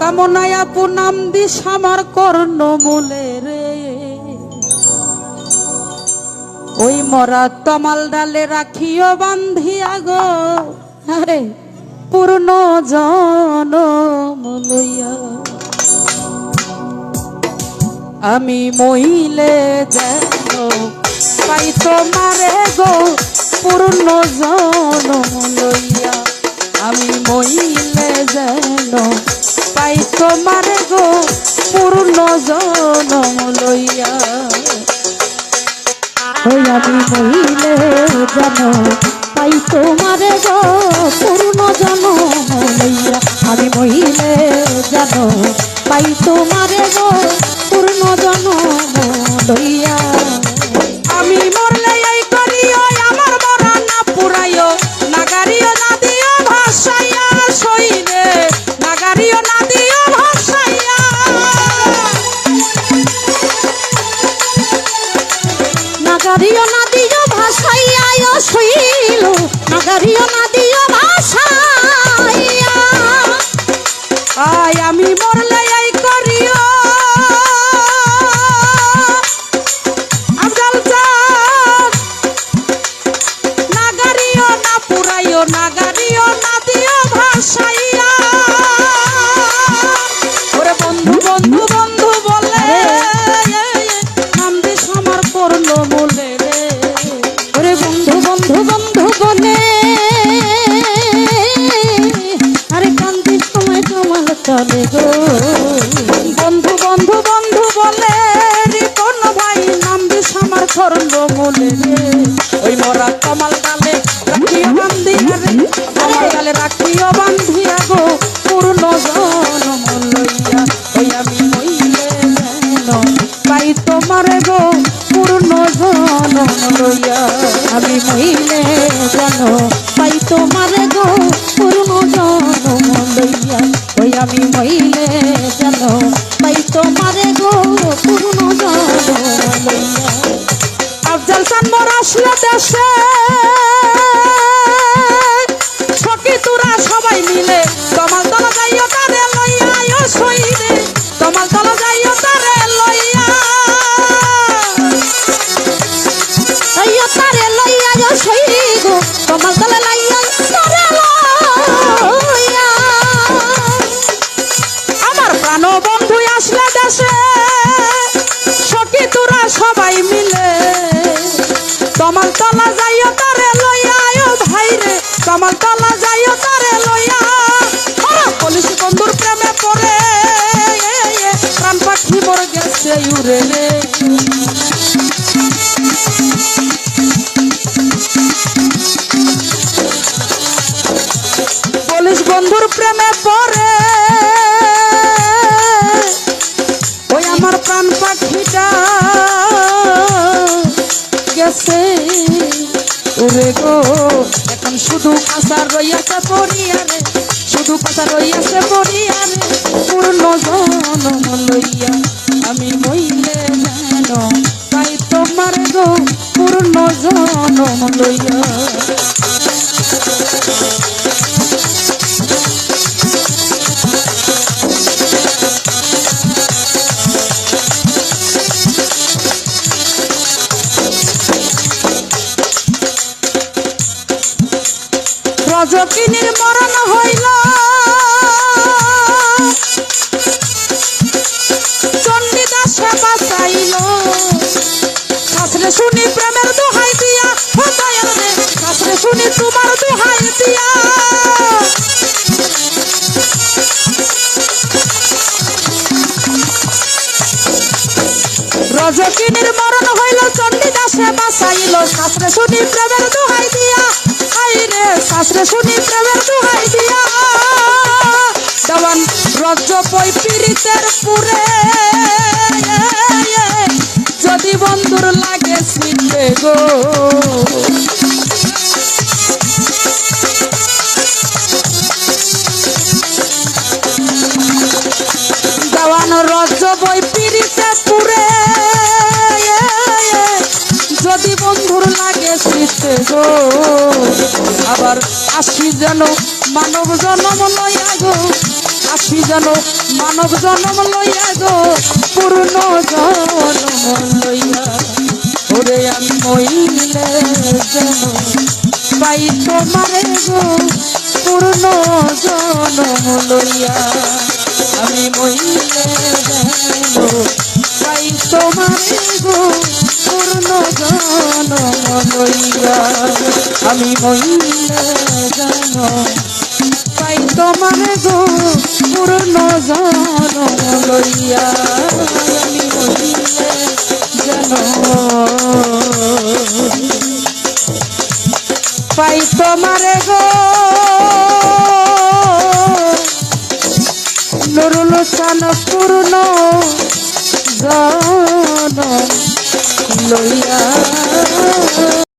কামনায় পুনাম দিস আমার কর্ণ মূলে রে। ওই মরা তমাল ডালে রাখিও বান্ধিয়া গো। আরে, পূর্ণ জন লইয়া আমি মহিলে যেন পাই তোমারে গো, পূর্ণ জনম জনম লইয়া। ওই আমি কহিলে যেন পাই তোমার পূর্ণ জন লইয়া। আমি মহিলে যেন পাই তোমারে নাগারিও না দিও ভাষাইয়া শৈল নাগারিও না দিও আয় আমি মরলে পূর্ণ জনম লইয়া ওই আমি মহিলে যেন পাই তোমার গো পূর্ণ জনম লইয়া আফজাল মোর আসলো দেশে। আমার বন্ধু আসলে দেশে? সখী তোরা সবাই মিলে। তোমার তলা যাইও তারে লইয়া ভাই রে। তোমার তলা যাইও তারে লইয়া। পুলিশ বন্ধুর প্রেমে পড়ে। প্রাণ পাখি মরে গেছে ইউরে রে আমার প্রাণ পাখিটা গেছে। ওরে গো, এখন শুধু কাঁচা রইয়াছে পড়িয়ারে, শুধু কাঁচা রইয়াছে পড়িয়ারে পূর্ণ জনম লইয়া আমি মইলে যেন তাই তোমার গো পূর্ণ জনম লইয়া। রজকিনীর মরণ হইল। চণ্ডীদাসে বাঁচাইল। শাস্ত্রে শুনি প্রেমের দোহাই দিয়া শাস্ত্রে শুনি তোমার দোহাই দিয়া। রজকিনীর মরণ হইল, চণ্ডীদাসে বাঁচাইল। শাস্ত্রে শুনি প্রেমের দোহাই দিয়া শুনি প্রেমের দোহাই দিয়া দেওয়ান রজ পই পীড়িতের পুরে যদি বন্ধুর লাগে স্মিতে গো। গো আবার আসি যেন মানব জন্ম লইয়া গো। যেন মানব জন্ম লইয়া গো। পূর্ণ জন্ম লইয়া। ওরে আমি মইলে পাই তোমারে গো। পূর্ণ জন্ম লইয়া। আমি মইলে যেন পাই তোমারে গো। আমি পাই তোমারে গো পূর্ণ জন্ম লইয়া, আমি যেন পাই তোমারে গো সান পূর্ণ জন লইয়া।